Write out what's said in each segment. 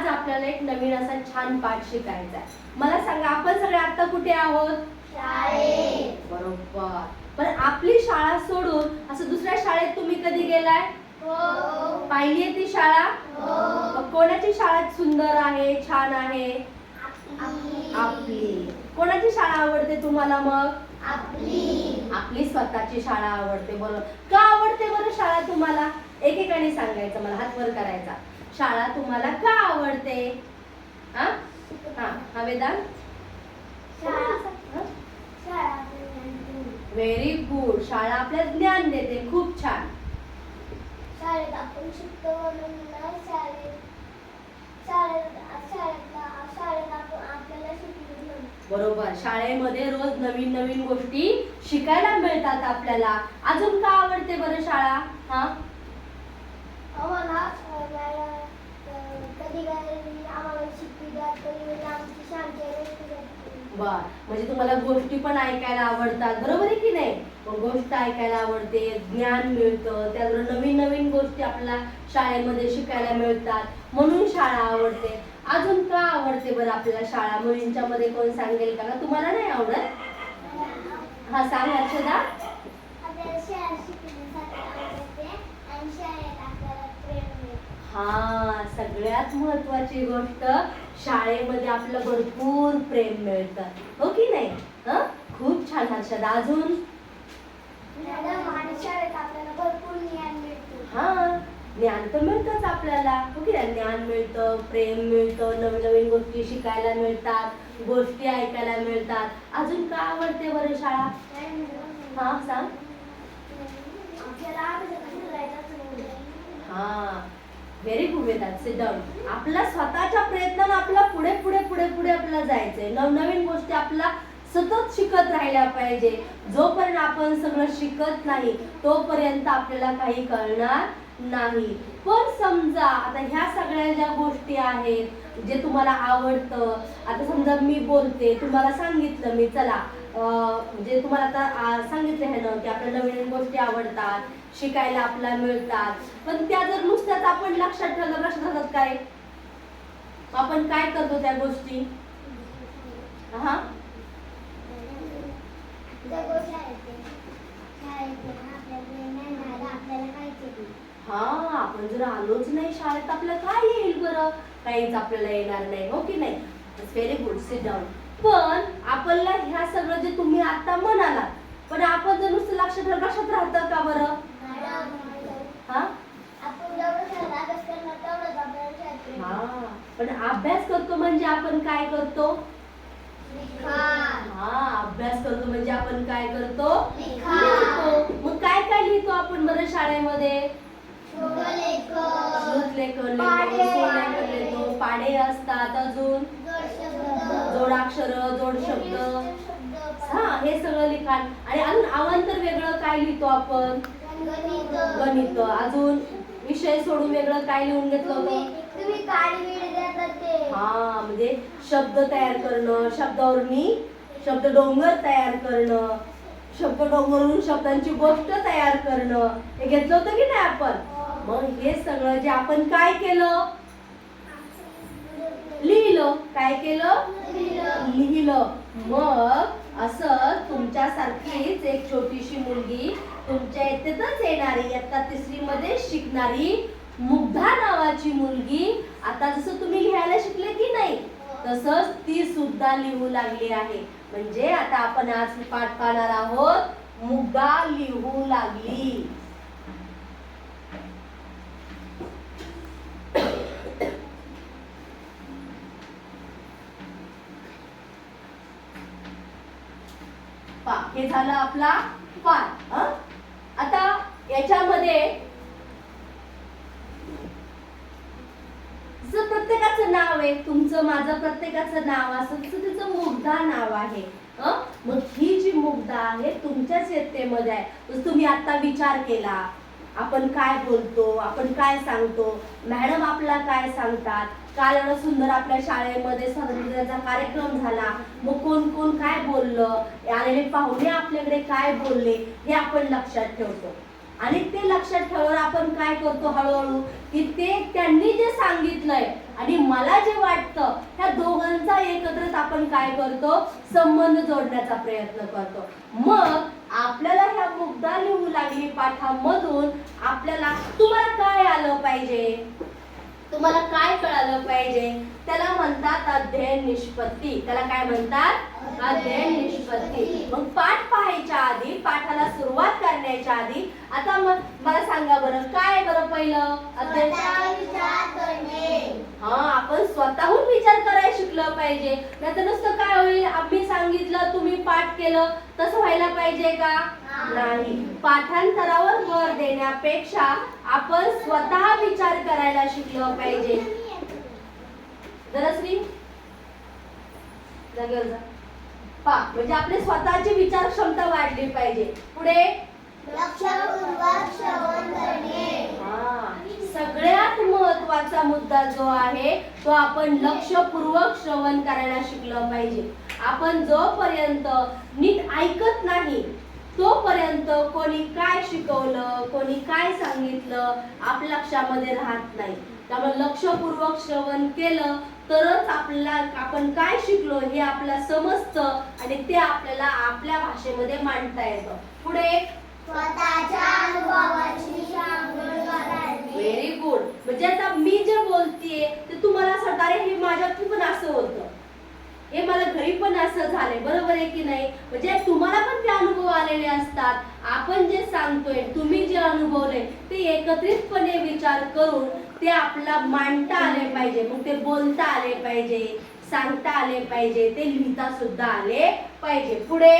आज आपल्याला एक नवीन असा छान पाठ शिकायचा आहे. मला सांगा आपण सगळे आता कुठे आहोत? बरोबर. पण आपली शाळा सोडून असं दुसऱ्या शाळेत तुम्ही कधी गेलाय? पाहिली आहे ती शाळा? मग कोणाची शाळा सुंदर आहे छान आहे? आपली. कोणाची शाळा आवडते तुम्हाला मग? आपली. स्वतःची शाळा आवडते बरोबर. का आवडते बरं शाळा तुम्हाला? एकेकाने सांगायचं मला हात वर करायचा. शाळा तुम्हाला का आवडते? हा? हा वेदांत? व्हेरी गुड शाळा आपल्याला ज्ञान देते. खूप छान. शाळेत आपण शिकतो म्हणून ना शाळेत शाळेत शाळेतला शाळेत आपण आपल्याला शिकलो म्हणून. बरोबर. शाळेमध्ये रोज नवीन नवीन गोष्टी शिकायला मिळतात आपल्याला. अजून का आवडते बरं शाळा? हा? आम्हाला कधी आम्हाला शिकवितात कधी आमची शांती म्हणजे तुम्हाला गोष्टी पण ऐकायला आवडतात बरोबर आहे की नाही? मग गोष्ट ऐकायला आवडते ज्ञान मिळतं त्याबरोबर नवीन नवीन गोष्टी आपल्याला शाळेमध्ये शिकायला मिळतात म्हणून शाळा आवडते. अजून का आवडते बरं आपल्याला शाळा? मुलींच्या मध्ये कोण सांगेल का? तुम्हाला नाही आवडत? हा सांग हर्षदा आपल्याला शाळेत शिकण्यासाठी आवडते आणि शाळेत आपल्याला प्रेम मिळते हा सगळ्यात महत्वाची गोष्ट शाळेमध्ये आपलं भरपूर प्रेम मिळतं. हो की नाही? हं? खूप छान हर्षदा. अजून? हा ज्ञान तर मिळतंच आपल्याला. हो की नाही? ज्ञान मिळतं प्रेम मिळतं नवीन नवीन गोष्टी शिकायला मिळतात गोष्टी ऐकायला मिळतात. अजून का आवडते बरं शाळा? हा सांग. हा. व्हेरी गुड वेदांत सिट आपला स्वतःच्या प्रयत्नानं आपला पुढे पुढे पुढे पुढे आपल्याला जायचंय. नवनवीन गोष्टी आपला सतत शिकत राहिल्या पाहिजे. जोपर्यंत आपण सगळं शिकत नाही तोपर्यंत आपल्याला काही कळणार नाही. पण समजा आता ह्या सगळ्या ज्या गोष्टी आहेत जे तुम्हाला आवडतं आता समजा मी बोलते तुम्हाला सांगितलं मी चला म्हणजे तुम्हाला आता सांगितलं ह्यानं की आपल्या नवीन गोष्टी आवडतात. शिकायला आपल्याला मिळतात. पण त्या जर नुसत्याच आपण लक्षात ठेवलं राहतात काय? आपण काय करतो त्या गोष्टी? हा. हा आपण जर आलोच नाही शाळेत आपल्याला काय येईल बरं? काहीच आपल्याला येणार नाही हो की नाही? व्हेरी गुड सिट डाऊन पण आपल्याला ह्या सगळं जे तुम्ही आता म्हणालात पण आपण जर नुसतं लक्षात ठेवलं लक्षात राहतं का बरं हा आपण जेवढं शाळेत अभ्यास करणार तेवढंच आपल्याला शाळेत हा? पण अभ्यास करतो म्हणजे आपण काय करतो. हा अभ्यास करतो म्हणजे आपण काय करतो. लिहितो. मग काय काय लिहितो आपण बरं शाळेमध्ये? पाढे. लिहितो. पाढे असतात अजून. जोडाक्षर जोड शब्द. शब्द. हा हे सगळं लिखाण. आणि अजून अवांतर वेगळं काय लिहितो आपण? गणित. अजून विषय सोडून वेगळं काय लिहून घेतलं होतं? तुम्ही हा म्हणजे शब्द तयार करणं शब्दावरणी शब्द डोंगर तयार करणं शब्द डोंगरवरून शब्दांची गोष्ट तयार करणं. हे घेतलं होतं की नाही आपण? मग हे सगळं जे आपण काय केलं? लिहिलं. काय केलं. लिहिलं. मग असं तुमच्यासारखीच एक छोटीशी मुलगी तुमच्या इथेच येणारी इयत्ता तिसरी मध्ये शिकणारी मुग्धा नावाची मुलगी. आता जसं तुम्ही लिहायला शिकले की नाही तसंच ती सुद्धा लिहू लागली आहे. म्हणजे आता आपण आज पाठ पाहणार आहोत मुग्धा लिहू लागली पा हे झालं आपला पाठ. आता याच्यामध्ये प्रत्येकाचं नाव आहे तुमचं माझं प्रत्येकाचं नाव असं तसं तिचं मुग्धा नाव आहे. मग ही जी मुग्धा आहे तुमच्याच इयत्तेमध्ये आहे. तुम्ही आता विचार केला. आपण काय बोलतो आपण काय सांगतो मॅडम आपला काय सांगतात? काल एवढं सुंदर आपल्या शाळेमध्ये स्वातंत्र्याचा कार्यक्रम झाला. मग कोण कोण काय बोललं? आलेले पाहुणे आपल्याकडे काय बोलले? हे आपण लक्षात ठेवतो. आणि ते लक्षात ठेवल्यावर आपण काय करतो हळूहळू? की ते त्यांनी जे सांगितलंय आणि मला जे वाटतं त्या दोघांचा एकत्रच आपण काय करतो? संबंध जोडण्याचा प्रयत्न करतो. मग आपल्याला ह्या मुद्दा लिहू लागली पाठामधून आपल्याला तुम्हाला काय आलं पाहिजे? तुम्हाला काय कळालं पाहिजे? त्याला म्हणतात अध्ययन निष्पत्ती. त्याला काय म्हणतात? अध्ययन निष्पत्ती. मग पाठ पाहायच्या आधी पाठाला सुरुवात करण्याच्या आधी आता मग मला सांगा बरं काय बरं पहिलं? अध्ययन? हा आपण स्वतःहून विचार करायला शिकलं पाहिजे. नाहीतर नुसतं काय होईल? आम्ही सांगितलं तुम्ही पाठ केलं तसं व्हायला पाहिजे का? नाही. पाठांतरावर भर देण्यापेक्षा आपण स्वतः विचार करायला शिकलं पाहिजे. धनश्री? जागेवर जा. पा म्हणजे आपली स्वतःची विचार क्षमता वाढली पाहिजे. पुढे? हा, सगळ्यात महत्त्वाचा मुद्दा जो आहे तो आपण लक्षपूर्वक श्रवण करायला शिकलं पाहिजे. आपण जोपर्यंत नीट ऐकत नाही तोपर्यंत कोणी काय शिकवलं कोणी काय सांगितलं आपल्या लक्षामध्ये राहत नाही. त्यामुळे लक्षपूर्वक श्रवण केलं तरच आपल्याला आपण काय शिकलो हे आपल्याला समजतं आणि ते आपल्याला आपल्या भाषेमध्ये मांडता येतं. पुढे व्हेरी गुड म्हणजे आता मी जे बोलतेय ते तुम्हाला असं अरे हे माझ्यात पण असं होतं. हे मला घरी पण असं झालंय. बरोबर आहे की नाही? म्हणजे तुम्हाला पण ते अनुभव आलेले असतात. आपण जे सांगतोय तुम्ही जे अनुभवलंय ते एकत्रितपणे विचार करून ते आपला मांडता आले पाहिजे मग ते बोलता आले पाहिजे सांगता आले पाहिजे ते लिहिता सुद्धा आले पाहिजे. पुढे?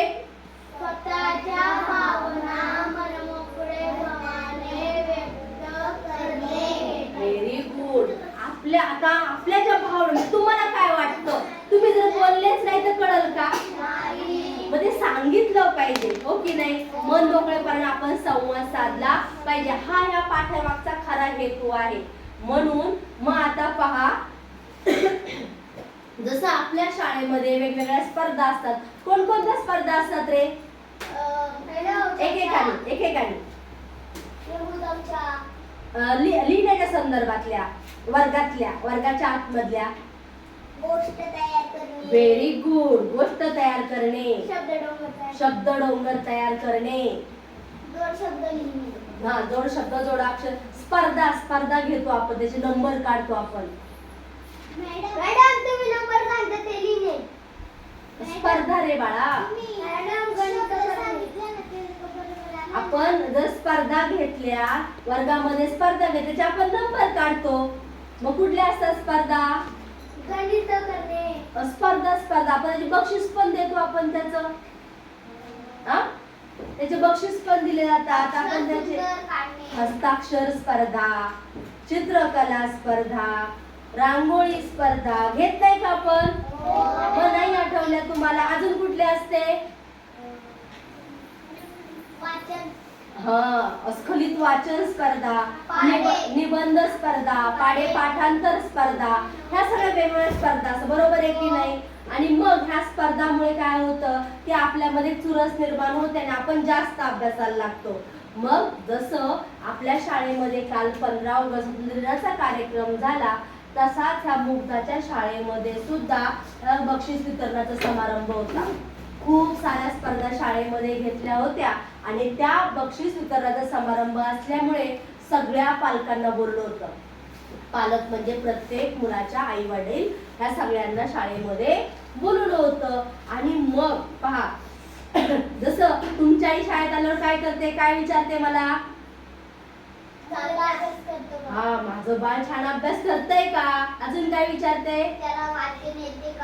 स्वतःच्या भावना व्यक्त करणे. व्हेरी गुड आपल्या आता आपल्या ज्या भावना तुम्हाला काय वाटतं? तुम्ही जर बोललेच नाही तर कळल का? मग ते सांगितलं पाहिजे हो की नाही? मन मोकळेपणे आपण संवाद साधला पाहिजे. हा या पाठ्यामागचा खरा हेतू आहे. म्हणून मग आता पहा. जसं आपल्या शाळेमध्ये वेगवेगळ्या स्पर्धा असतात. कोणकोणत्या स्पर्धा असतात रे? एकेकाने एकेकाने लिहिण्याच्या संदर्भातल्या वर्गातल्या वर्गाच्या आतमधल्या. गोष्ट तयार करणे. व्हेरी गुड गोष्ट तयार करणे. शब्द डोंगर तयार शब्द डोंगर तयार करणे. दोन शब्द लिहिणे. हा जोड शब्द जोडाक्षर स्पर्धा स्पर्धा घेतो आपण त्याचे नंबर काढतो आपण. मॅडम तुम्ही नंबर सांगता ते लिहिणे स्पर्धा रे बाळा. आपण जर स्पर्धा घेतल्या वर्गामध्ये स्पर्धा घेतल्या त्याचे आपण नंबर काढतो. मग कुठल्या असतात स्पर्धा? गणित करणे. स्पर्धा स्पर्धा. आपण बक्षीस पण देतो आपण त्याचं. हा? त्याचे बक्षीस पण दिले जातात. आपण त्याचे हस्ताक्षर स्पर्धा चित्रकला स्पर्धा रांगोळी स्पर्धा घेत नाही का आपण? मग नाही आठवल्या तुम्हाला अजून कुठले असते? हा स्खलित वाचन स्पर्धा निबंध स्पर्धा पाडे पाठांतर स्पर्धा ह्या सगळ्या वेगवेगळ्या स्पर्धा असं बरोबर आहे की नाही? आणि मग ह्या स्पर्धामुळे काय होतं? की आपल्यामध्ये चुरस निर्माण होते आणि आपण जास्त अभ्यासाला लागतो. मग जसं आपल्या शाळेमध्ये काल पंधरा ऑगस्ट दिनाचा कार्यक्रम झाला तसाच ह्या मुग्धाच्या शाळेमध्ये सुद्धा बक्षीस वितरणाचा समारंभ होता. खूप साऱ्या स्पर्धा शाळेमध्ये घेतल्या होत्या आणि त्या बक्षीस वितरणाचा समारंभ असल्यामुळे सगळ्या पालकांना बोललं होतं. पालक म्हणजे प्रत्येक मुलाच्या आई वडील ह्या सगळ्यांना शाळेमध्ये बोलवलं होतं. आणि मग पहा जसं तुमच्या आई शाळेत आल्यावर काय करते काय विचारते मला? हा माझं बाळ छान अभ्यास करतंय का? अजून काय विचारते?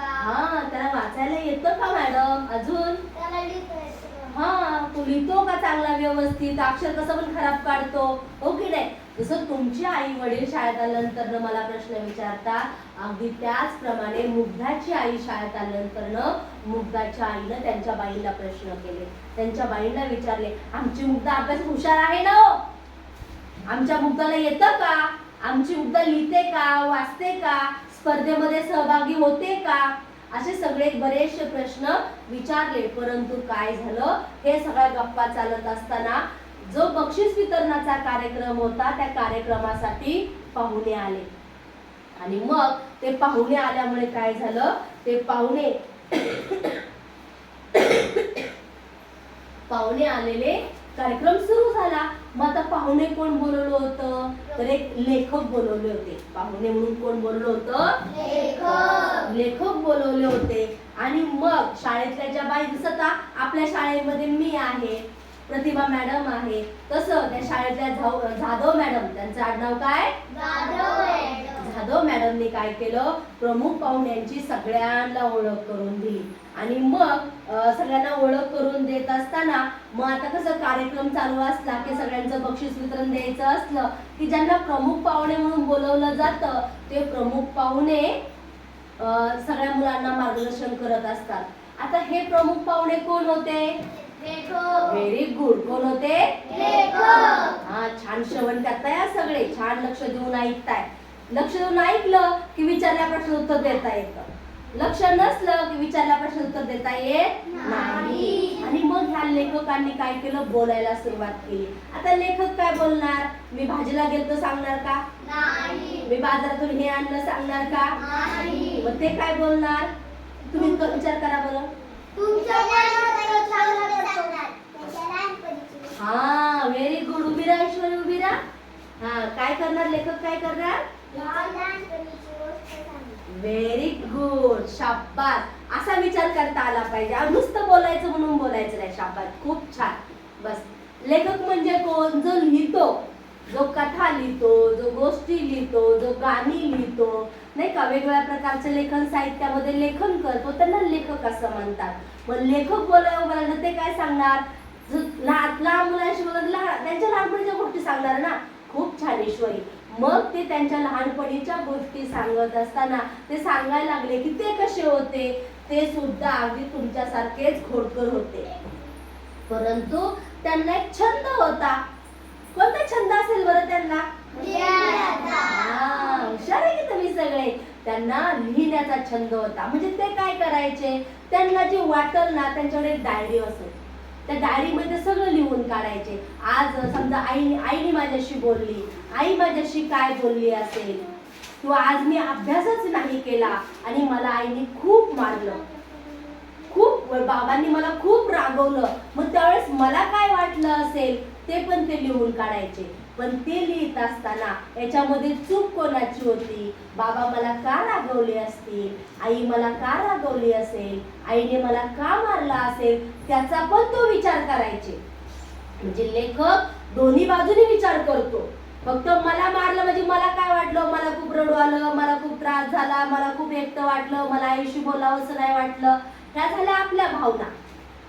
हा त्याला वाचायला येतं का मॅडम? अजून? हा तू लिहितो का चांगला व्यवस्थित? अक्षर कसं पण खराब काढतो. हो की नाही. जसं तुमची आई वडील शाळेत आल्यानंतर मला प्रश्न विचारता अगदी त्याचप्रमाणे मुग्धाची आई शाळेत आल्यानंतर मुग्धाच्या आईनं त्यांच्या बाईंना प्रश्न केले. त्यांच्या बाईंना विचारले आमची मुग्धा अभ्यास हुशार आहे ना हो? आमच्या मुग्धाला येतं का? आमची मुग्धा लिहिते का? वाचते का? स्पर्धेमध्ये सहभागी होते का? असे सगळे बरेचसे प्रश्न विचारले परंतु काय झालं? हे सगळ्या गप्पा चालत असताना जो बक्षीस वितरणाचा कार्यक्रम होता त्या कार्यक्रमासाठी पाहुणे आले. आणि मग ते पाहुणे आल्यामुळे काय झालं? ते पाहुणे पाहुणे आलेले. कार्यक्रम सुरू झाला. मग आता पाहुणे कोण बोलवलं होतं? तर एक लेखक बोलवले होते. पाहुणे म्हणून कोण बोलवलं होतं? लेखक. लेखक बोलवले होते. आणि मग शाळेतल्या ज्या बाई दिसत आपल्या शाळेमध्ये मी आहे. प्रतिभा मॅडम आहे. तसं त्या शाळेतल्या जाधव मॅडम त्यांचं आडनाव काय? जाधव मॅडम. जाधव मॅडमने काय केलं? प्रमुख पाहुण्यांची सगळ्यांना ओळख करून दिली. आणि मग सगळ्यांना ओळख करून देत असताना मग आता कसं कार्यक्रम चालू असला की सगळ्यांचं बक्षीस वितरण द्यायचं असलं की ज्यांना प्रमुख पाहुणे म्हणून बोलवलं जातं ते प्रमुख पाहुणे सगळ्या मुलांना मार्गदर्शन करत असतात. आता हे प्रमुख पाहुणे कोण होते? व्हेरी गुड कोण होते? हा छान श्रवण करताय सगळे. छान लक्ष देऊन ऐकताय. लक्ष देऊन ऐकलं की विचारल्या प्रश्न उत्तर देता येतं. लक्ष नसलं की विचारल्या प्रश्न उत्तर देता येत नाही. आणि मग ह्या लेखकांनी काय केलं? बोलायला सुरुवात केली. आता लेखक काय बोलणार? मी भाजीला गेलतो सांगणार का? नाही. मी बाजारातून हे आणलं सांगणार का? नाही. मग ते काय बोलणार? तुम्ही विचार करा बरं. हा व्हेरी गुड उभी राहा ईश्वरी उभी राहा हा काय करणार लेखक काय करणार? व्हेरी गुड शाबास. असा विचार करता आला पाहिजे. नुसतं बोलायचं म्हणून बोलायचं नाही शाबास. खूप छान. बस. लेखक म्हणजे कोण? जो लिहितो जो कथा लिहितो जो गोष्टी लिहितो जो गाणी लिहितो नाही का? वेगवेगळ्या प्रकारचे लेखन साहित्यामध्ये लेखन करतो त्यांना लेखक असं म्हणतात. मग लेखक बोलायला ते काय सांगणार? लहान लहान मुलांशी बोलत लहान त्यांच्या लहानपणीच्या गोष्टी सांगणार ना? खूप छान ईश्वरी. मग ते त्यांच्या लहानपणीच्या गोष्टी सांगत असताना ते सांगायला लागले की ते कसे होते? ते सुद्धा अगदी तुमच्यासारखेच खोडकर होते. परंतु त्यांना एक छंद होता. कोणता छंद असेल बरं त्यांना? हुशार आहे की तुम्ही सगळे? त्यांना लिहिण्याचा छंद होता. म्हणजे ते काय करायचे? त्यांना जे वाटल ना त्यांच्याकडे डायरी असेल त्या डायरीमध्ये सगळं लिहून काढायचे. आज समजा आई आईने माझ्याशी बोलली. आई माझ्याशी काय बोलली असेल? किंवा आज मी अभ्यासच नाही केला आणि मला आईने खूप मारलं. खूप बाबांनी मला खूप रागवलं. मग त्यावेळेस मला काय वाटलं असेल? ते पण ते लिहून काढायचे. पण ते लिहित असताना याच्यामध्ये चूक कोणाची होती? बाबा मला का रागवले असतील आई मला का रागवली असेल? आईने मला का मारला असेल? त्याचा पण तो विचार करायचे. म्हणजे लेखक दोन्ही बाजूने विचार करतो. फक्त मला मारलं म्हणजे मला काय वाटलं? मला खूप रडू आलं मला खूप त्रास झाला मला खूप एकटं वाटलं मला आईशी बोलावंसं नाही वाटलं. त्या झाल्या आपल्या भावना.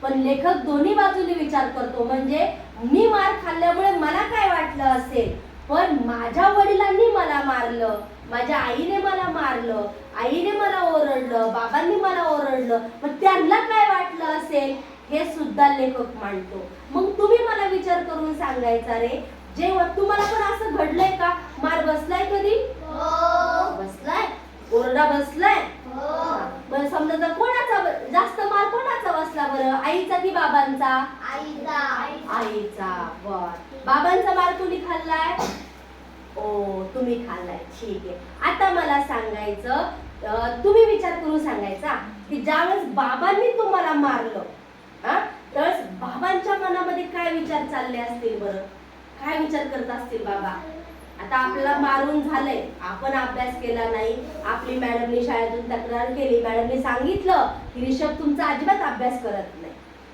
पण लेखक दोन्ही बाजूने विचार करतो. म्हणजे मी मार खाल्ल्यामुळे मला काय वाटलं असेल? पण माझ्या वडिलांनी मला मारलं माझ्या आईने मला मारलं आईने मला ओरडलं बाबांनी मला ओरडलं मग त्यांना काय वाटलं असेल? हे सुद्धा लेखक मांडतो. मग तुम्ही मला विचार करून सांगायचा रे. जेव्हा तुम्हाला पण असं घडलंय का? मार बसलाय कधी? हो. बसलाय. ओरडा बसलाय. बरं समजा जर कोणाचा जास्त मार कोणाचा बसला बरं? आईचा की बाबांचा? आईचा. आईचा बर. बाबांचा मार तुम्ही खाल्लाय? ओ तुम्ही खाल्लाय. ठीक आहे. आता मला सांगायचं तुम्ही विचार करून सांगायचा की ज्यावेळेस बाबांनी तुम्हाला मारलं हा त्यावेळेस बाबांच्या मनामध्ये काय विचार चालले असतील बरं? काय विचार करत असतील बाबा? आता आपल्याला मारून झालंय. आपण अभ्यास केला नाही. आपली मॅडमनी शाळेतून तक्रार केली. मॅडमनी सांगितलं की रिषभ तुमचा अजिबात अभ्यास करत नाही.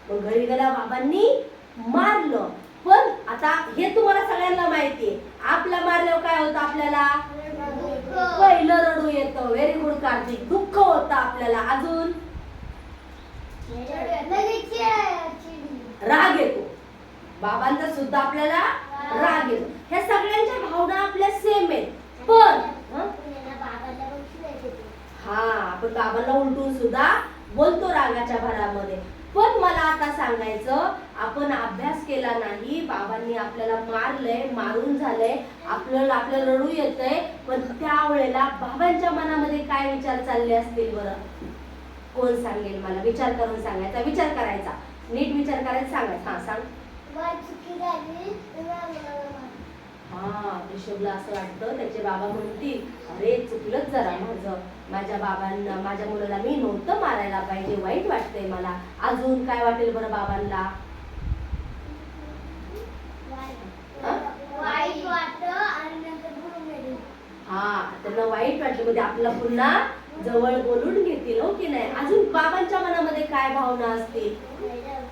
मग घरी गेल्या बाबांनी मारलं. पण आता हे तुम्हाला सगळ्यांना माहितीये. आपला मारल्यावर काय होतं आपल्याला? पहिलं रडू येतं. Very good Kartik. दुःख होतं आपल्याला. अजून. राग येतो. बाबांचा सुद्धा आपल्याला राग येतो. ह्या सगळ्यांच्या भावना आपल्या सेम आहेत. पण हा? आपण बाबांना उलटून सुद्धा बोलतो रागाच्या भरामध्ये. पण मला आता सांगायचं आपण अभ्यास केला नाही बाबांनी आपल्याला मारलंय मारून झालंय आपल्याला आपल्याला रडू येतंय पण त्यावेळेला बाबांच्या मनामध्ये काय विचार चालले असतील बरं? कोण सांगेल मला? विचार करून सांगायचा विचार करायचा. नीट विचार करायचा सांगायचा. हा सांग. हा ऋषभला असं वाटतं त्याचे बाबा म्हणतील अरे चुकलंच जरा माझं. माझ्या बाबांना माझ्या मुलाला मी नव्हतं मारायला पाहिजे वाईट वाटतंय मला. अजून काय वाटेल बरं बाबांना. हा? त्यांना वाईट वाटलं. म्हणजे आपल्याला पुन्हा जवळ बोलून घेतील हो की नाही? अजून बाबांच्या मनामध्ये काय भावना असतील मॅडम,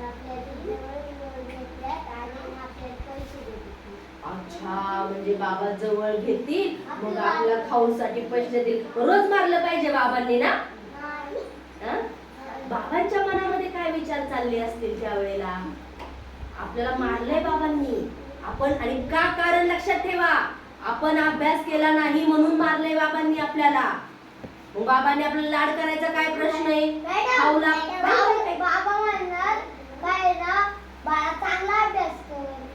आपल्या जवळ जवळ घेतल्यात आणि आपल्याला पैसे देतील. अच्छा म्हणजे बाबा जवळ घेतील मग आपल्याला खाऊसाठी पैसे देतील. रोज मारलं पाहिजे बाबांनी ना. हा? बाबांच्या मनामध्ये काय विचार चालले असतील त्यावेळेला? आपल्याला मारलंय बाबांनी. आपण आणि का कारण लक्षात ठेवा. आपण अभ्यास केला नाही म्हणून मारलंय बाबांनी आपल्याला. मग बाबांनी आपल्याला लाड करायचा काय प्रश्न आहे? खाऊला बाबा म्हणणार काय ना बाळा चांगला अभ्यास कर मग नाही मारणार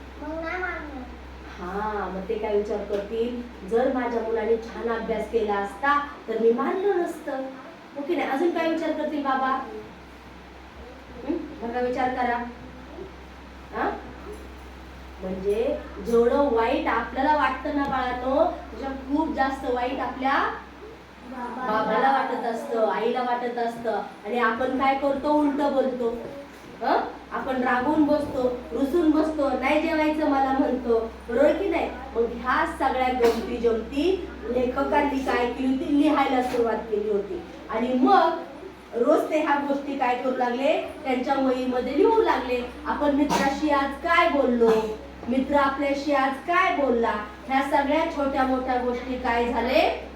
हा मग ते काय विचार करतील? जर माझ्या मुलाने छान अभ्यास केला असता तर मी मानलं नसतं. हो की नाही? अजून काय विचार करतील बाबा? बघा विचार करा. हा? म्हणजे जेवढं वाईट आपल्याला वाटतं ना बाळानो त्याच्या खूप जास्त वाईट आपल्या बाबाला वाटत असतं आईला वाटत असतं. आणि आपण काय करतो? उलट बोलतो. आपण रागवून बसतो रुसून बसतो नाही जेवायचं मला म्हणतो. बरोबर की नाही? मग ह्या सगळ्या गमती जमती लेखकांनी काय केली होती? लिहायला सुरुवात केली होती. आणि मग रोज ते ह्या गोष्टी काय करू लागले? त्यांच्या वहीमध्ये लिहू लागले. आपण मित्राशी आज काय बोललो? मित्र आपल्याशी आज काय बोलला? ह्या सगळ्या छोट्या मोठ्या गोष्टी काय झाले?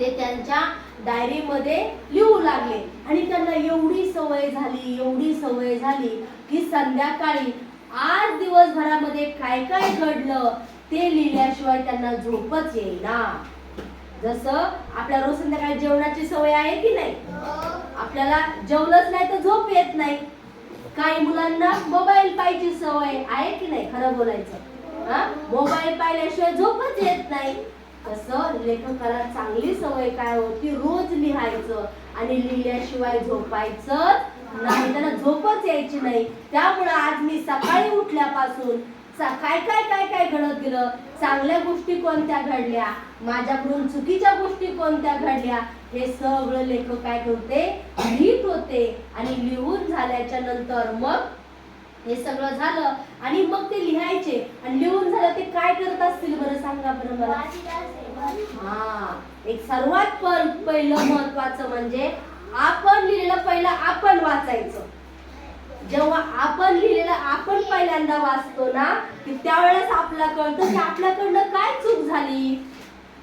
ते त्यांच्या डायरीमध्ये लिहू लागले. आणि त्यांना एवढी सवय झाली एवढी सवय झाली की संध्याकाळी आज दिवसभरामध्ये काय काय घडलं ते लिहिल्याशिवाय त्यांना झोपच येईना. जसं आपल्या रोज संध्याकाळी जेवणाची सवय आहे की नाही? आपल्याला जेवलंच नाही तर झोप येत नाही. काही मुलांना मोबाईल पाहिजे सवय आहे की नाही? खरं बोलायचं. हा? मोबाईल पाहिल्याशिवाय झोपच येत नाही. तसं लेखकाला चांगली सवय काय होती? रोज लिहायचं आणि लिहिल्याशिवाय झोपायचं नाही. त्यांना झोपच यायची नाही. त्यामुळं आज मी सकाळी उठल्यापासून काय काय काय काय घडत गेलं? चांगल्या गोष्टी कोणत्या घडल्या? माझ्याकडून चुकीच्या गोष्टी कोणत्या घडल्या? हे सगळं लेखक काय करते? लिहित होते. आणि लिहून झाल्याच्यानंतर मग हे सगळं झालं आणि मग ते लिहायचे. आणि लिहून झालं ते काय करत असतील बरं सांगा बरं मला. हा एक सर्वात पहिलं महत्वाचं म्हणजे आपण लिहिलेलं पहिलं आपण वाचायचं. जेव्हा आपण लिहिलेलं आपण पहिल्यांदा वाचतो ना की त्यावेळेस आपल्याला कळतं की आपल्याकडनं काय चूक झाली.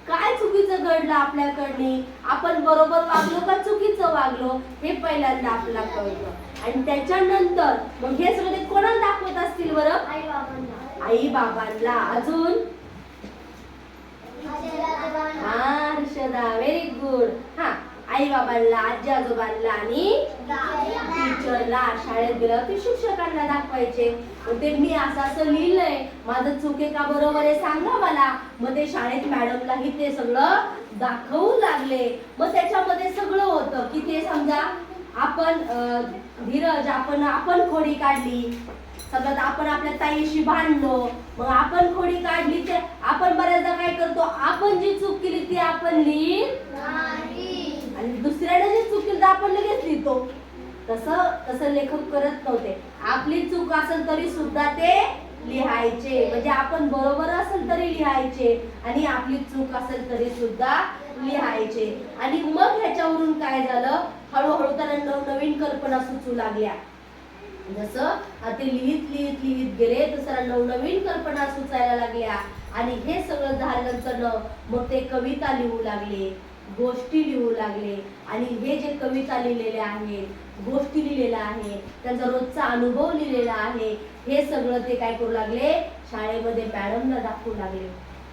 काय चुकीचं घडलं आपल्याकडनी? आपण बरोबर वागलो का चुकीचं वागलो? हे पहिल्यांदा आपल्याला कळतं. आणि त्याच्यानंतर मग हे सगळं कोणाला दाखवत असतील बरं. आई बाबांना. अजून. हा हर्षदा. व्हेरी गुड हा. आई बाबांना आजी आजोबांना आणि टीचरला शाळेत गेलं ते शिक्षकांना दाखवायचे. मग ते मी असं असं लिहिलंय. माझं चूक आहे का बरोबर आहे सांगा मला. मग ते शाळेत मॅडमलाही ते सगळं दाखवू लागले. मग त्याच्यामध्ये सगळं होतं की ते समजा आपण धीरज आपण आपण खोडी काढली. सगळं आपण आपल्या ताईशी भांडलो मग आपण खोडी काढली. ते आपण बऱ्याचदा काय करतो? आपण जी चूक केली ती आपण लिहिली दुसऱ्याने जे तर आपण लगेच लिहितो. तसं तसं लेखक करत नव्हते. आपली चूक असेल तरी सुद्धा ते लिहायचे. म्हणजे आपण बरोबर असेल तरी लिहायचे. आणि आपली चूक असेल तरी सुद्धा लिहायचे. आणि मग ह्याच्यावरून काय झालं? हळूहळू त्यांना नवनवीन कल्पना सुचू लागल्या. जसं ते लिहित लिहित लिहित गेले तसं नवनवीन कल्पना सुचायला लागल्या. आणि हे सगळं झाल्यानंतर न मग ते कविता लिहू लागले. गोष्टी लिहू लागले. आणि हे जे कविता लिहिलेल्या आहेत गोष्टी लिहिलेल्या आहे त्यांचा रोजचा अनुभव लिहिलेला आहे हे सगळं ते काय करू लागले? शाळेमध्ये मॅडमला दाखवू लागले.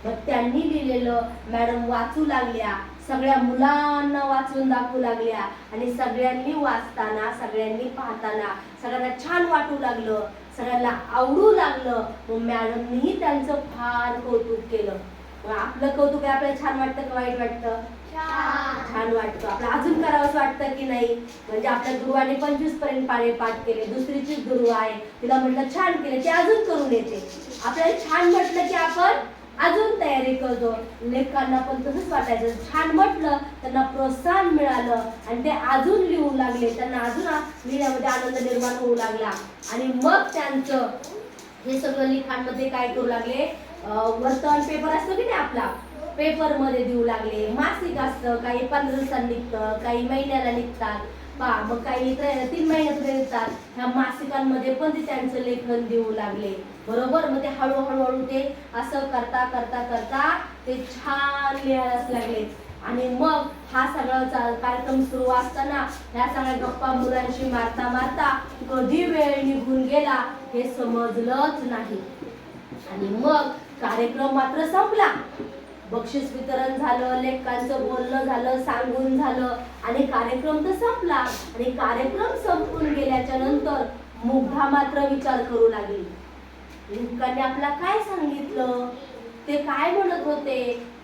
मग त्यांनी लिहिलेलं मॅडम वाचू लागल्या सगळ्या मुलांना वाचून दाखवू लागल्या. आणि सगळ्यांनी वाचताना सगळ्यांनी पाहताना सगळ्यांना छान वाटू लागलं सगळ्यांना आवडू लागलं. मग मॅडमनीही त्यांचं फार कौतुक केलं. मग आपलं कौतुक आपल्याला छान वाटतं का वाईट वाटतं? छान. छान वाटतं. आपलं अजून करावंसं वाटतं की नाही? म्हणजे आपल्या गुरुवाने पंचवीसपर्यंत पाळे पाठ केले दुसरीची गुरु आहे तिला म्हटलं छान केले ते अजून करून येते. आपल्याला छान म्हटलं की आपण अजून तयारी करतो. लेखकांना पण तसंच वाटायचं. छान म्हटलं त्यांना प्रोत्साहन मिळालं आणि ते अजून लिहू लागले. त्यांना अजून लिहिण्यामध्ये आनंद निर्माण होऊ लागला. आणि मग त्यांचं हे सगळं लिखाणमध्ये काय करू लागले? वर्तमान पेपर असतो की नाही आपला? पेपरमध्ये देऊ लागले. मासिक असतं काही पंधरा दिवसांनी निघतं काही महिन्याला निघतात. पा मग काही तीन महिन्यात निघतात ह्या मासिकांमध्ये पण ते त्यांचं लेखन देऊ लागले. बरोबर? मग ते हळूहळू हळू ते असं करता करता करता ते छान लिहायलाच लागले. आणि मग हा सगळा कार्यक्रम सुरू असताना ह्या सगळ्या गप्पा मुलांशी मारता मारता कधी वेळ निघून गेला हे समजलंच नाही. आणि मग कार्यक्रम मात्र संपला. बक्षीस वितरण झालं लेखकांचं बोलणं झालं सांगून झालं. आणि कार्यक्रम तर संपला. आणि कार्यक्रम संपून गेल्याच्यानंतर मुग्धा मात्र विचार करू लागली. लेखकाने आपला काय सांगितलं? ते काय म्हणत होते?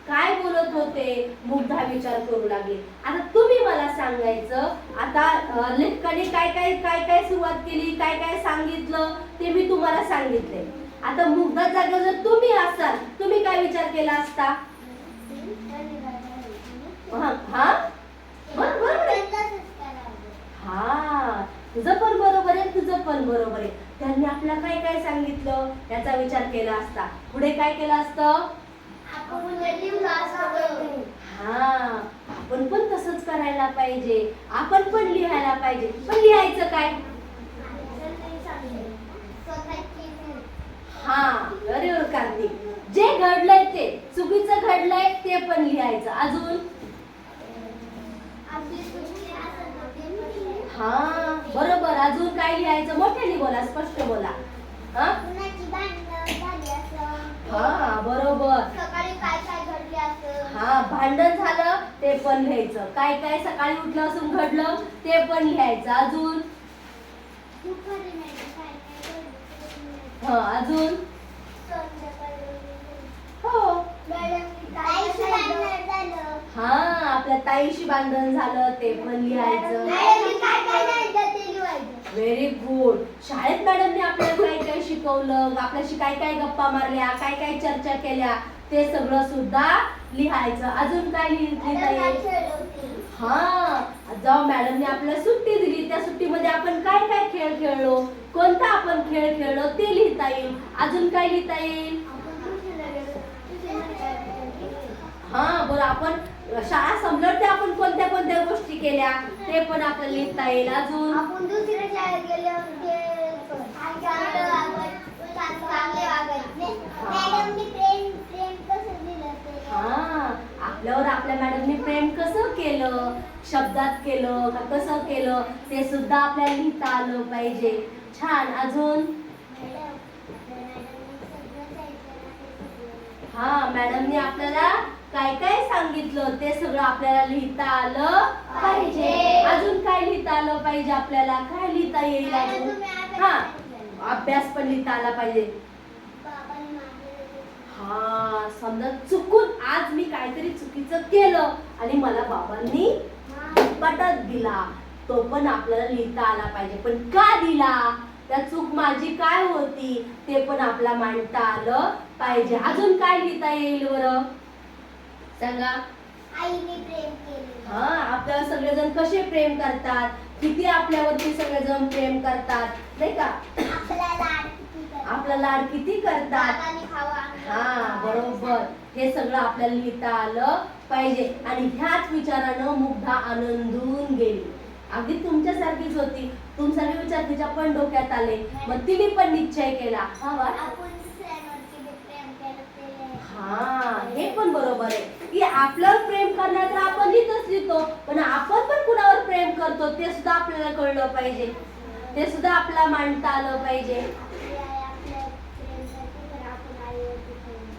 काय बोलत होते? मुग्धा विचार करू लागले. आता तुम्ही मला सांगायचं आता लेखकाने काय काय काय काय सुरुवात केली काय काय सांगितलं ते मी तुम्हाला सांगितले आता मुग्धा जागेवर जर तुम्ही असाल तुम्ही काय विचार केला असता? हा बरोबर आहे. हा तुझं पण बरोबर आहे तुझं पण बरोबर आहे. त्यांनी आपला काय काय सांगितलं? याचा विचार केला असता. पुढे काय केलं असतं? हा आपण पण तसंच करायला पाहिजे. आपण पण लिहायला पाहिजे. पण लिहायचं काय? हा बरोबर कार्तिक जे घडलंय ते चुकीचं घडलंय ते पण लिहायचं. अजून? हा बरोबर. अजून काय लिहायचं? मोठ्याने बोला स्पष्ट बोला. हा? हा बरोबर. सकाळी काय काय घडले असं? हा भांडण झालं ते पण लिहायचं. काय काय सकाळी उठलं असून घडलं ते पण लिहायचं. अजून. हा अजून? हो. हा आपल्या ताईशी भांडण झालं ते पण लिहायचं मॅडमनी काय काय झालं ते लिहायचं व्हेरी गुड शाळेत मॅडमने आपल्याला काय काय शिकवलं? आपल्याशी काय काय गप्पा मारल्या? काय काय चर्चा केल्या? ते सगळं सुद्धा लिहायचं. अजून काय लिह- लिहिता हा. जेव्हा मॅडमने आपल्याला सुट्टी दिली. त्या सुट्टीमध्ये आपण काय काय खेळ खेळलो? कोणता आपण खेळ खेळलो? ते लिहिता येईल. अजून काय लिहिता येईल? हा बरं आपण शाळा संपल्यावर ते आपण कोणत्या कोणत्या गोष्टी केल्या ते पण आपल्याला लिहिता येईल अजून. आपण दुसऱ्या शाळेत हा आपल्यावर आपल्या मॅडमने प्रेम कसं केलं? शब्दात केलं का कसं केलं? ते सुद्धा आपल्याला लिहिता आलं पाहिजे. छान अजून? हा मॅडमने आपल्याला काय काय सांगितलं ते सगळं आपल्याला लिहिता आलं पाहिजे. अजून काय लिहिता आलं पाहिजे आपल्याला? काय लिहिता येईल अजून? हा. अभ्यास पण लिहिता आला पाहिजे. हा समजा चुकून आज मी काहीतरी चुकीचं केलं आणि मला बाबांनी पटत दिला तो पण आपल्याला लिहिता आला पाहिजे. पण का दिला? त्या चूक माझी काय होती? ते पण आपला मांडता आलं पाहिजे. अजून काय लिहिता येईल बरं? सांगा. आईने प्रेम केले. हा आपल्याला सगळेजण कसे प्रेम करतात? किती आपल्यावरती सगळेजण प्रेम करतात? नाही का? आपला लाड किती करतात. आपला लाड किती करतात? हा बरोबर. हे सगळं आपल्याला लिहिता आलं पाहिजे. आणि ह्याच विचारानं मुग्धा आनंदून गेली. अगदी तुमच्यासारखीच होती. तुमच्यासारखे विचार तिच्या पण डोक्यात आले. मग तिने पण निश्चय केला. हा वा आपण दुसऱ्यांवरती बी प्रेम केलं ते. हा हे पण बरोबर आहे. की आपल्यावर प्रेम करण्यात तर आपण लिहितच लिहितो. पण आपण पण कुणावर प्रेम करतो ते सुद्धा आपल्याला कळलं पाहिजे. ते सुद्धा आपल्याला मांडता आलं पाहिजे.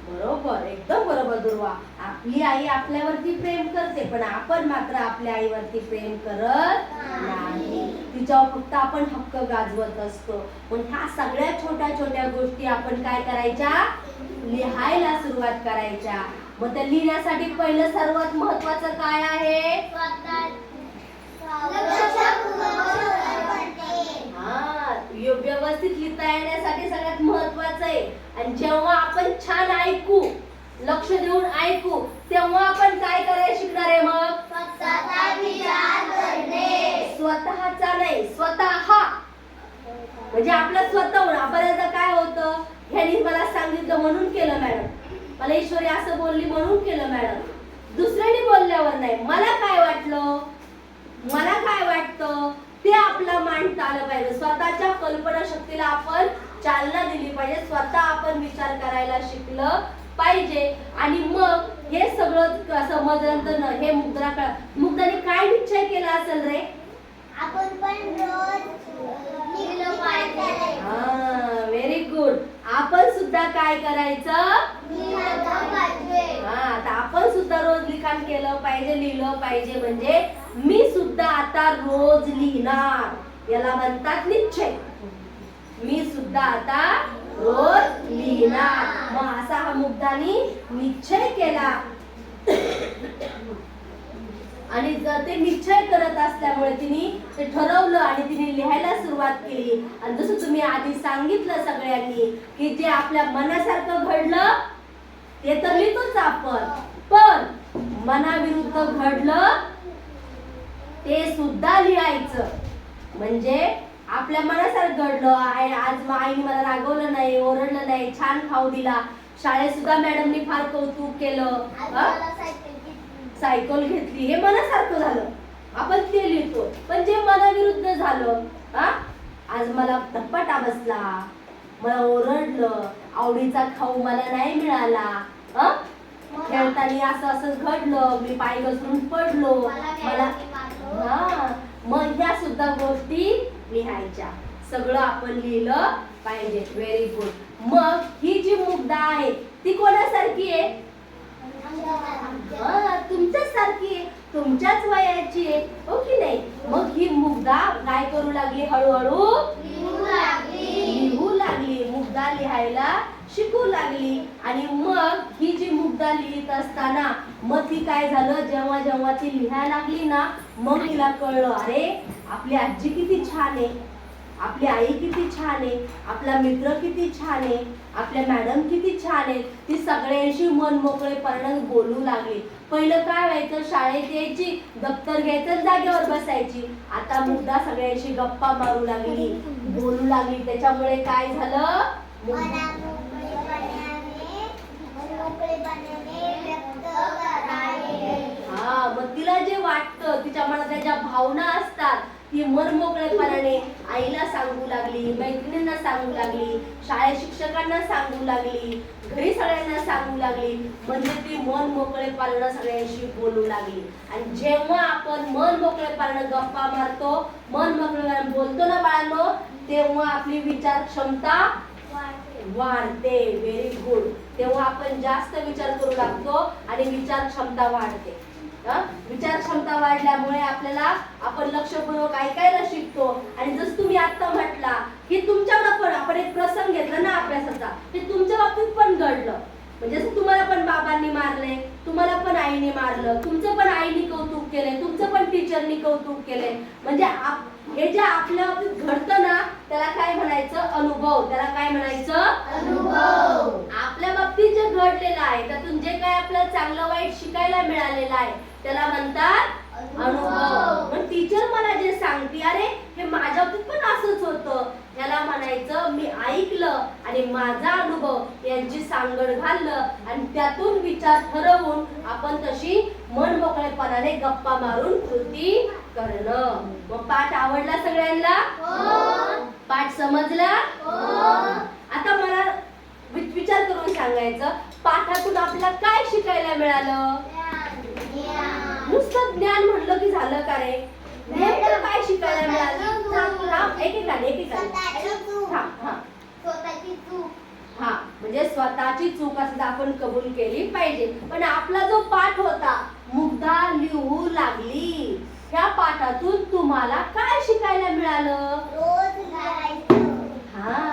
बरोबर एकदम बरोबर दुर्वा. आपली आई आपल्यावरती प्रेम करते पण आपण मात्र आपल्या आईवरती प्रेम करत नाही. तिच्यावर फक्त आपण हक्क गाजवत असतो. पण ह्या सगळ्या छोट्या छोट्या गोष्टी आपण काय करायच्या? लिहायला सुरुवात करायच्या. मग त्या लिहिण्यासाठी पहिलं सर्वात महत्वाचं काय आहे? व्यवस्थित लिहिता येण्यासाठी सगळ्यात महत्वाचं आहे. आणि जेव्हा आपण छान ऐकू लक्ष देऊन ऐकू तेव्हा आपण काय करायला शिकणार आहे मग? स्वतःचा स्वतःचा नाही स्वतः. म्हणजे आपलं स्वतःहून बऱ्याचदा काय होतं? ह्यानी मला सांगितलं म्हणून केलं मॅडम. मला ईश्वरी असं बोलली म्हणून केलं मॅडम. दुसऱ्याने बोलल्यावर नाही. मला काय वाटलं? मला काय वाटतं? ते आपला मांडता आलं पाहिजे. स्वतःच्या कल्पना शक्तीला आपण चालना दिली पाहिजे. स्वतः आपण विचार करायला शिकलं पाहिजे. आणि मग हे सगळं समजल्यानंतर हे मुद्रा कळ मुग्धाने काय निश्चय केला असेल रे? आपण पण रोज व्हेरी गुड आपण सुद्धा काय करायचं? हा आता आपण सुद्धा रोज लिखाण केलं पाहिजे लिहिलं पाहिजे. म्हणजे मी सुद्धा आता रोज लिहिणार. याला म्हणतात निश्चय. मी सुद्धा आता रोज लिहिणार. मग असा हा मुद्दानी निश्चय केला. आणि जर ते निश्चय करत असल्यामुळे तिने ते ठरवलं आणि तिने लिहायला सुरुवात केली. आणि जसं तुम्ही आधी सांगितलं सगळ्यांनी की जे आपल्या मनासारखं घडलं ते तर लिहितोच आपण. पण मनाविरुद्ध घडलं ते सुद्धा लिहायचं. म्हणजे आपल्या मनासारखं घडलं. आई आज आईने मला रागवलं नाही ओरडलं नाही छान खाऊ दिला. शाळेत सुद्धा मॅडमनी फार कौतुक केलं. सायकल घेतली हे मनासारखं झालं. आपण ते लिहितो. पण जे मनाविरुद्ध झालं हा? आज मला धप्पाटा बसला. मला ओरडलं. आवडीचा खाऊ मला नाही मिळाला. हा? खेळताना असं असं घडलं. मी पाय घसरून पडलो. मला. हा. मग ह्या सुद्धा गोष्टी लिहायच्या. सगळं आपण लिहिलं पाहिजे. व्हेरी गुड मग ही जी मुद्दा आहे ती कोणासारखी आहे? तुमच्याच सारखी तुमच्याच वयाची. हो की नाही? मग ही मुग्धा काय करू लागली हळूहळू? लिहू लागली. लिहू लागली. मुग्धा लिहायला शिकू लागली. आणि मग ही जी मुग्धा लिहित असताना मग ती काय झालं? जेव्हा जेव्हा ती लिहायला लागली ना मग तिला कळलं अरे आपली आजी किती छान आहे. आपली आई किती छान आहे. आपला मित्र किती छान आहे. आपल्या मॅडम किती छान आहेत. ती सगळ्यांशी मन मोकळेपणाने बोलू लागली. पहिलं काय व्हायचं? शाळेत यायची दप्तर घ्यायचं जागेवर बसायची. आता मुद्दा सगळ्यांशी गप्पा मारू लागली बोलू लागली. त्याच्यामुळे काय झालं. हा मग तिला जे वाटतं तिच्या मनात ज्या भावना असतात ती मन मोकळेपणाने आईला सांगू लागली मैत्रिणींना सांगू लागली शाळेत शिक्षकांना सांगू लागली घरी सगळ्यांना सांगू लागली म्हणजे ती मन मोकळेपणानं सगळ्यांशी बोलू लागली. आणि जेव्हा आपण मन मोकळेपणानं गप्पा मारतो मन मोकळेपणानं बोलतो ना बाळांनो तेव्हा आपली विचार क्षमता वाढते. व्हेरी गुड तेव्हा आपण जास्त विचार करू लागतो आणि विचार क्षमता वाढते. विचार क्षमता वाढल्यामुळे आपल्याला आपण लक्षपूर्वक ऐकायला शिकतो. आणि जसं तुम्ही आता म्हटला की तुमच्याकडे पण आपण एक प्रसंग घेतला ना अभ्यासाचा ते तुमच्या बाबतीत पण घडलं. म्हणजे तुम्हाला पण बाबांनी मारले तुम्हाला पण आईने मारलं तुमचं पण आईने कौतुक केले तुमचं पण टीचरनी कौतुक केले म्हणजे हे जे आपल्या बाबतीत घडतं ना त्याला काय म्हणायचं? अनुभव. त्याला काय म्हणायचं? अनुभव. आपल्या बाबतीत जे घडलेलं आहे त्यातून जे चांगलं वाईट शिकायला मिळालेलं आहे. त्याला म्हणतात अनुभव. मग टीचर मला जे सांगते अरे हे माझ्या पण असंच होतं. याला म्हणायचं मी ऐकलं आणि माझा अनुभव यांची सांगड घाललं आणि त्यातून विचार ठरवून आपण तशी मन मोकळेपणाने गप्पा मारून कृती करणं. मग पाठ आवडला सगळ्यांना? हो. पाठ समजला? हो. आता मला विचार करून सांगायचं. पाठातून आपल्याला काय शिकायला मिळालं. नुसतं ज्ञान म्हणलं की झालं का रे? नेमकं काय शिकायला मिळालं? थांब, थांब, एकेकाने. थांब, हा हा म्हणजे स्वतःची चूक असं आपण कबूल केली पाहिजे. पण आपला जो पाठ होता मुग्धा लिहू लागली. ह्या पाठातून तुम्हाला काय शिकायला मिळालं?